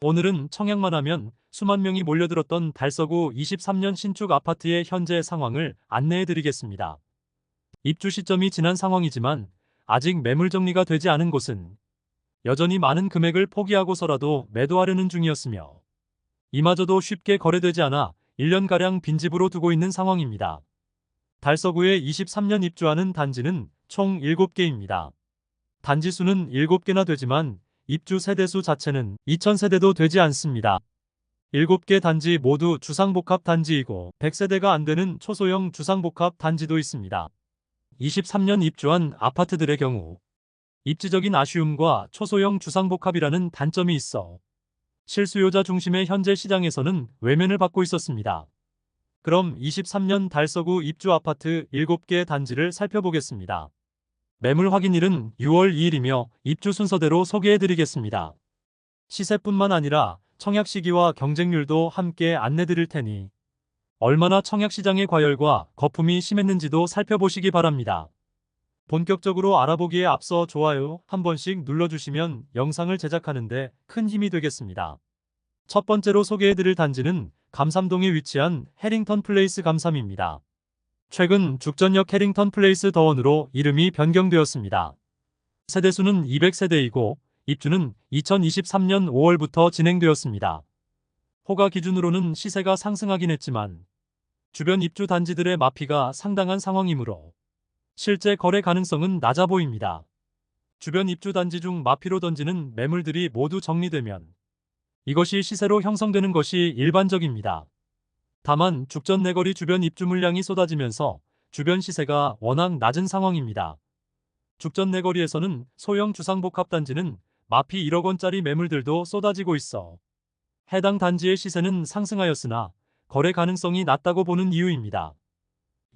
오늘은 청약만 하면 수만 명이 몰려들었던 달서구 23년 신축 아파트의 현재 상황을 안내해 드리겠습니다. 입주 시점이 지난 상황이지만 아직 매물 정리가 되지 않은 곳은 여전히 많은 금액을 포기하고서라도 매도하려는 중이었으며 이마저도 쉽게 거래되지 않아 1년가량 빈집으로 두고 있는 상황입니다. 달서구에 23년 입주하는 단지는 총 7개입니다. 단지 수는 7개나 되지만 입주 세대수 자체는 2000세대도 되지 않습니다. 7개 단지 모두 주상복합 단지이고 100세대가 안 되는 초소형 주상복합 단지도 있습니다. 23년 입주한 아파트들의 경우 입지적인 아쉬움과 초소형 주상복합이라는 단점이 있어 실수요자 중심의 현재 시장에서는 외면을 받고 있었습니다. 그럼 23년 달서구 입주 아파트 7개 단지를 살펴보겠습니다. 매물 확인일은 6월 2일이며 입주 순서대로 소개해드리겠습니다. 시세뿐만 아니라 청약 시기와 경쟁률도 함께 안내드릴 테니 얼마나 청약 시장의 과열과 거품이 심했는지도 살펴보시기 바랍니다. 본격적으로 알아보기에 앞서 좋아요 한 번씩 눌러주시면 영상을 제작하는데 큰 힘이 되겠습니다. 첫 번째로 소개해드릴 단지는 감삼동에 위치한 해링턴 플레이스 감삼입니다. 최근 죽전역 해링턴 플레이스 더원으로 이름이 변경되었습니다. 세대수는 200세대이고 입주는 2023년 5월부터 진행되었습니다. 호가 기준으로는 시세가 상승하긴 했지만 주변 입주 단지들의 마피가 상당한 상황이므로 실제 거래 가능성은 낮아 보입니다. 주변 입주 단지 중 마피로 던지는 매물들이 모두 정리되면 이것이 시세로 형성되는 것이 일반적입니다. 다만 죽전 내거리 주변 입주 물량이 쏟아지면서 주변 시세가 워낙 낮은 상황입니다. 죽전 내거리에서는 소형 주상복합 단지는 마피 1억 원짜리 매물들도 쏟아지고 있어 해당 단지의 시세는 상승하였으나 거래 가능성이 낮다고 보는 이유입니다.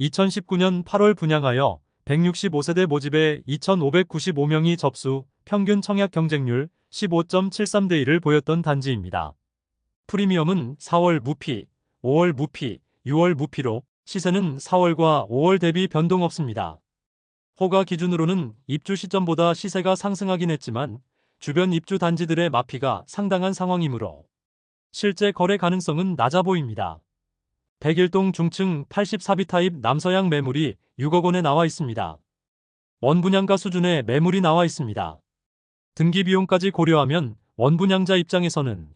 2019년 8월 분양하여 165세대 모집에 2,595명이 접수, 평균 청약 경쟁률 15.73대 1을 보였던 단지입니다. 프리미엄은 4월 무피, 5월 무피, 6월 무피로 시세는 4월과 5월 대비 변동 없습니다. 호가 기준으로는 입주 시점보다 시세가 상승하긴 했지만 주변 입주 단지들의 마피가 상당한 상황이므로 실제 거래 가능성은 낮아 보입니다. 101동 중층 84비 타입 남서양 매물이 6억 원에 나와 있습니다. 원분양가 수준의 매물이 나와 있습니다. 등기 비용까지 고려하면 원분양자 입장에서는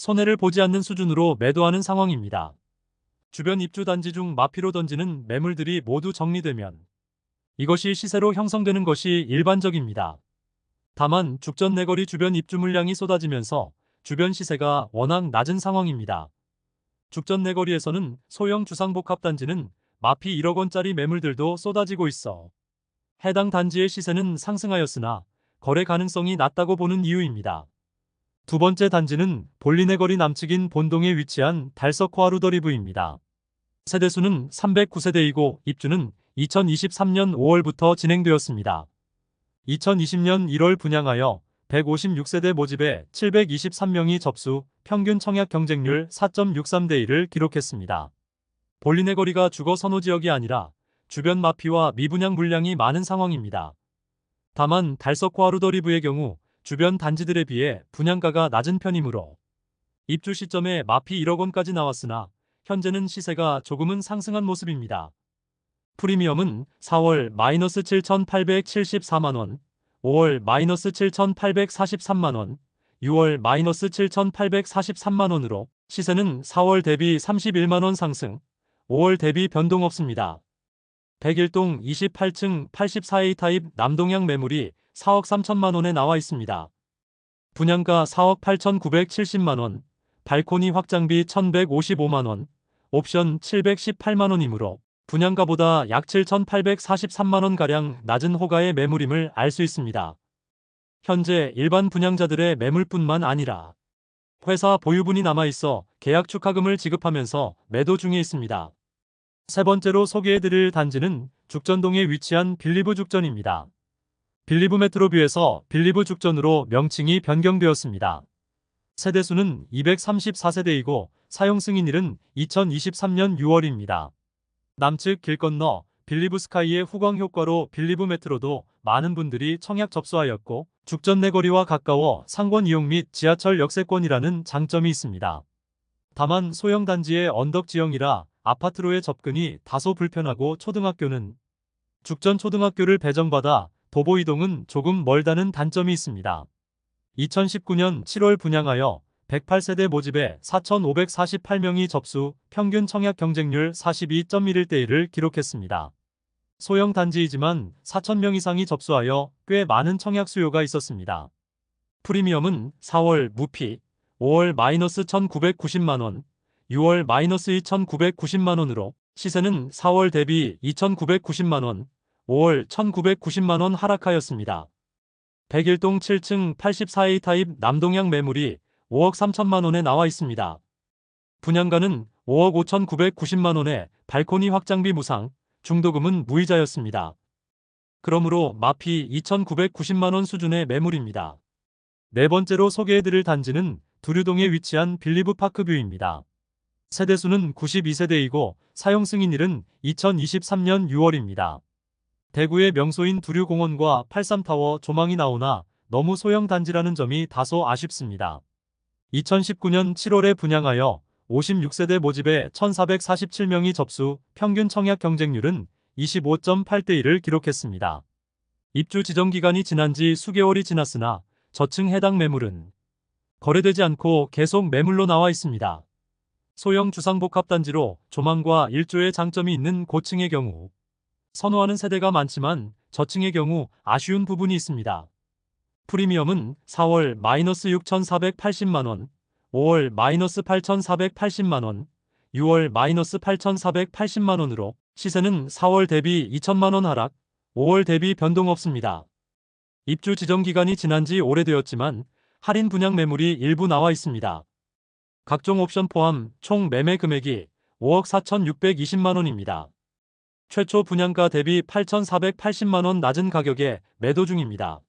손해를 보지 않는 수준으로 매도하는 상황입니다. 주변 입주 단지 중 마피로 던지는 매물들이 모두 정리되면 이것이 시세로 형성되는 것이 일반적입니다. 다만 죽전 내거리 주변 입주 물량이 쏟아지면서 주변 시세가 워낙 낮은 상황입니다. 죽전 내거리에서는 소형 주상복합 단지는 마피 1억 원짜리 매물들도 쏟아지고 있어 해당 단지의 시세는 상승하였으나 거래 가능성이 낮다고 보는 이유입니다. 두 번째 단지는 볼리네 거리 남측인 본동에 위치한 달서코아루더리브입니다. 세대수는 309세대이고 입주는 2023년 5월부터 진행되었습니다. 2020년 1월 분양하여 156세대 모집에 723명이 접수, 평균 청약 경쟁률 4.63대 1을 기록했습니다. 볼린의 거리가 주거 선호 지역이 아니라 주변 마피와 미분양 물량이 많은 상황입니다. 다만 달서코아루더리브의 경우 주변 단지들에 비해 분양가가 낮은 편이므로 입주 시점에 마피 1억 원까지 나왔으나 현재는 시세가 조금은 상승한 모습입니다. 프리미엄은 4월 마이너스 7,874만원, 5월 마이너스 7,843만원, 6월 마이너스 7,843만원으로 시세는 4월 대비 31만원 상승, 5월 대비 변동 없습니다. 101동 28층 84A 타입 남동향 매물이 4억 3천만 원에 나와 있습니다. 분양가 4억 8,970만 원, 발코니 확장비 1,155만 원, 옵션 718만 원이므로 분양가보다 약 7,843만 원가량 낮은 호가의 매물임을 알 수 있습니다. 현재 일반 분양자들의 매물뿐만 아니라 회사 보유분이 남아있어 계약 축하금을 지급하면서 매도 중에 있습니다. 세 번째로 소개해드릴 단지는 죽전동에 위치한 빌리브 죽전입니다. 빌리브 메트로뷰에서 빌리브 죽전으로 명칭이 변경되었습니다. 세대수는 234세대이고 사용 승인일은 2023년 6월입니다. 남측 길 건너 빌리브 스카이의 후광 효과로 빌리브 메트로도 많은 분들이 청약 접수하였고 죽전 내거리와 가까워 상권 이용 및 지하철 역세권이라는 장점이 있습니다. 다만 소형 단지의 언덕 지형이라 아파트로의 접근이 다소 불편하고 초등학교는 죽전 초등학교를 배정받아 도보 이동은 조금 멀다는 단점이 있습니다. 2019년 7월 분양하여 108세대 모집에 4,548명이 접수, 평균 청약 경쟁률 42.11대 1을 기록했습니다. 소형 단지이지만 4,000명 이상이 접수하여 꽤 많은 청약 수요가 있었습니다. 프리미엄은 4월 무피, 5월 마이너스 1,990만원, 6월 마이너스 2,990만원으로 시세는 4월 대비 2,990만원, 5월 1,990만원 하락하였습니다. 101동 7층 84A 타입 남동향 매물이 5억 3천만 원에 나와 있습니다. 분양가는 5억 5,990만 원에 발코니 확장비 무상, 중도금은 무이자였습니다. 그러므로 마피 2,990만 원 수준의 매물입니다. 네 번째로 소개해드릴 단지는 두류동에 위치한 빌리브 파크뷰입니다. 세대수는 92세대이고 사용 승인일은 2023년 6월입니다. 대구의 명소인 두류공원과 83타워 조망이 나오나 너무 소형 단지라는 점이 다소 아쉽습니다. 2019년 7월에 분양하여 56세대 모집에 1447명이 접수, 평균 청약 경쟁률은 25.8대 1을 기록했습니다. 입주 지정 기간이 지난 지 수개월이 지났으나 저층 해당 매물은 거래되지 않고 계속 매물로 나와 있습니다. 소형 주상복합단지로 조망과 일조의 장점이 있는 고층의 경우 선호하는 세대가 많지만 저층의 경우 아쉬운 부분이 있습니다. 프리미엄은 4월 마이너스 6,480만원, 5월 마이너스 8,480만원, 6월 마이너스 8,480만원으로 시세는 4월 대비 2천만원 하락, 5월 대비 변동 없습니다. 입주 지정 기간이 지난 지 오래되었지만 할인 분양 매물이 일부 나와 있습니다. 각종 옵션 포함 총 매매 금액이 5억 4,620만원입니다. 최초 분양가 대비 8,480만원 낮은 가격에 매도 중입니다.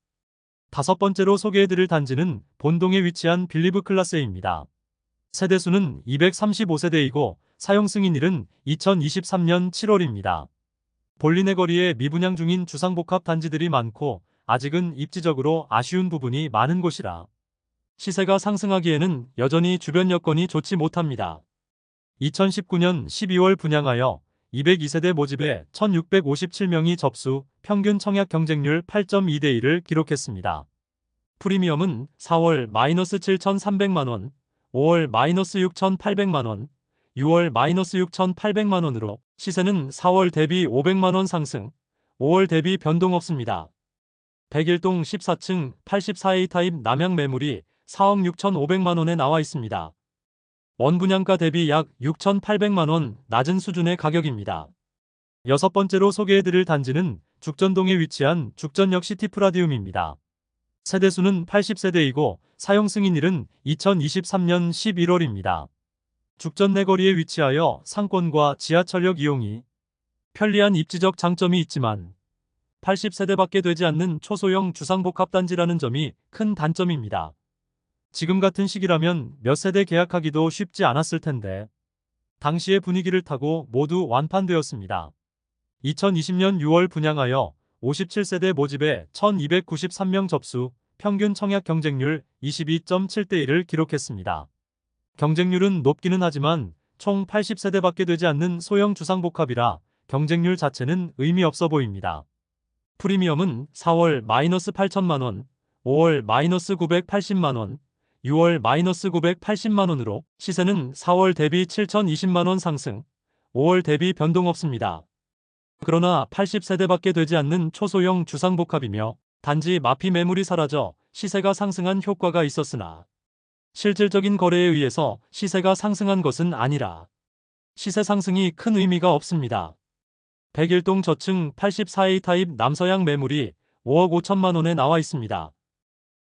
다섯 번째로 소개해드릴 단지는 본동에 위치한 빌리브 클라스입니다. 세대수는 235세대이고 사용 승인일은 2023년 7월입니다. 볼리네 거리에 미분양 중인 주상복합 단지들이 많고 아직은 입지적으로 아쉬운 부분이 많은 곳이라 시세가 상승하기에는 여전히 주변 여건이 좋지 못합니다. 2019년 12월 분양하여 202세대 모집에 1657명이 접수, 평균 청약 경쟁률 8.2대 1을 기록했습니다. 프리미엄은 4월 마이너스 7,300만원, 5월 마이너스 6,800만원, 6월 마이너스 6,800만원으로 시세는 4월 대비 500만원 상승, 5월 대비 변동 없습니다. 101동 14층 84A 타입 남양 매물이 4억 6,500만원에 나와 있습니다. 원 분양가 대비 약 6,800만원 낮은 수준의 가격입니다. 여섯 번째로 소개해드릴 단지는 죽전동에 위치한 죽전역 시티프라디움입니다. 세대수는 80세대이고 사용 승인일은 2023년 11월입니다. 죽전 내거리에 위치하여 상권과 지하철역 이용이 편리한 입지적 장점이 있지만 80세대밖에 되지 않는 초소형 주상복합단지라는 점이 큰 단점입니다. 지금 같은 시기라면 몇 세대 계약하기도 쉽지 않았을 텐데 당시의 분위기를 타고 모두 완판되었습니다. 2020년 6월 분양하여 57세대 모집에 1293명 접수, 평균 청약 경쟁률 22.7대 1을 기록했습니다. 경쟁률은 높기는 하지만 총 80세대밖에 되지 않는 소형 주상복합이라 경쟁률 자체는 의미 없어 보입니다. 프리미엄은 4월 마이너스 8천만원, 5월 마이너스 980만원, 6월 마이너스 980만원으로 시세는 4월 대비 7,020만원 상승, 5월 대비 변동 없습니다. 그러나 80세대밖에 되지 않는 초소형 주상복합이며 단지 마피 매물이 사라져 시세가 상승한 효과가 있었으나 실질적인 거래에 의해서 시세가 상승한 것은 아니라 시세 상승이 큰 의미가 없습니다. 101동 저층 84A 타입 남서양 매물이 5억 5천만 원에 나와 있습니다.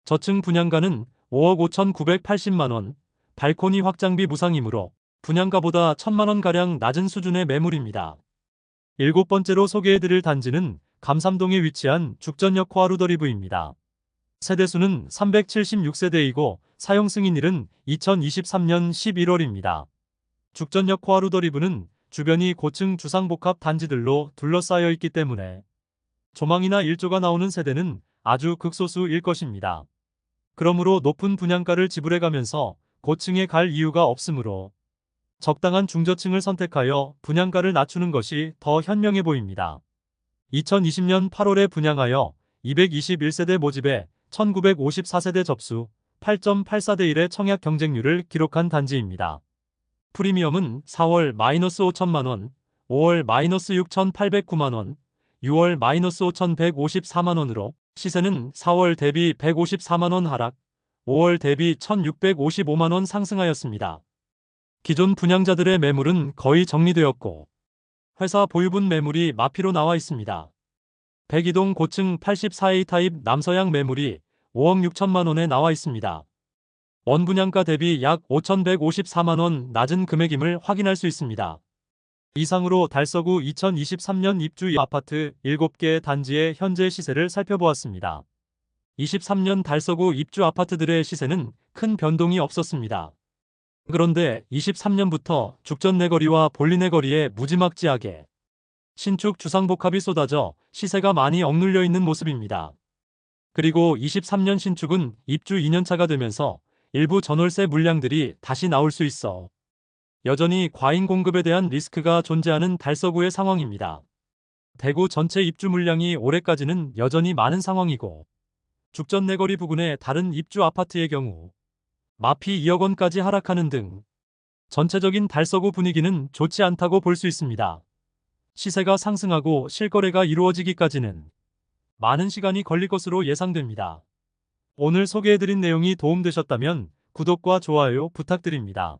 저층 분양가는 5억 5,980만 원, 발코니 확장비 무상이므로 분양가보다 1천만 원가량 낮은 수준의 매물입니다. 일곱 번째로 소개해드릴 단지는 감삼동에 위치한 죽전역 코아루더리브입니다. 세대수는 376세대이고 사용 승인일은 2023년 11월입니다. 죽전역 코아루더리브는 주변이 고층 주상복합 단지들로 둘러싸여 있기 때문에 조망이나 일조가 나오는 세대는 아주 극소수일 것입니다. 그러므로 높은 분양가를 지불해가면서 고층에 갈 이유가 없으므로 적당한 중저층을 선택하여 분양가를 낮추는 것이 더 현명해 보입니다. 2020년 8월에 분양하여 221세대 모집에 1954세대 접수 8.84대 1의 청약 경쟁률을 기록한 단지입니다. 프리미엄은 4월 마이너스 5천만원, 5월 마이너스 6,809만원, 6월 마이너스 5,154만원으로 시세는 4월 대비 154만원 하락, 5월 대비 1,655만원 상승하였습니다. 기존 분양자들의 매물은 거의 정리되었고 회사 보유분 매물이 마피로 나와 있습니다. 백이동 고층 84A 타입 남서양 매물이 5억 6천만 원에 나와 있습니다. 원분양가 대비 약 5,154만 원 낮은 금액임을 확인할 수 있습니다. 이상으로 달서구 2023년 입주 아파트 7개 단지의 현재 시세를 살펴보았습니다. 23년 달서구 입주 아파트들의 시세는 큰 변동이 없었습니다. 그런데 23년부터 죽전 내 거리와 볼리 내 거리에 무지막지하게 신축 주상복합이 쏟아져 시세가 많이 억눌려 있는 모습입니다. 그리고 23년 신축은 입주 2년차가 되면서 일부 전월세 물량들이 다시 나올 수 있어 여전히 과잉 공급에 대한 리스크가 존재하는 달서구의 상황입니다. 대구 전체 입주 물량이 올해까지는 여전히 많은 상황이고 죽전 내거리 부근의 다른 입주 아파트의 경우 마피 2억 원까지 하락하는 등 전체적인 달서구 분위기는 좋지 않다고 볼 수 있습니다. 시세가 상승하고 실거래가 이루어지기까지는 많은 시간이 걸릴 것으로 예상됩니다. 오늘 소개해드린 내용이 도움되셨다면 구독과 좋아요 부탁드립니다.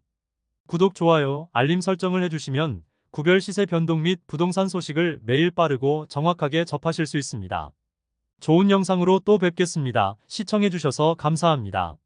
구독, 좋아요, 알림 설정을 해주시면 구별 시세 변동 및 부동산 소식을 매일 빠르고 정확하게 접하실 수 있습니다. 좋은 영상으로 또 뵙겠습니다. 시청해주셔서 감사합니다.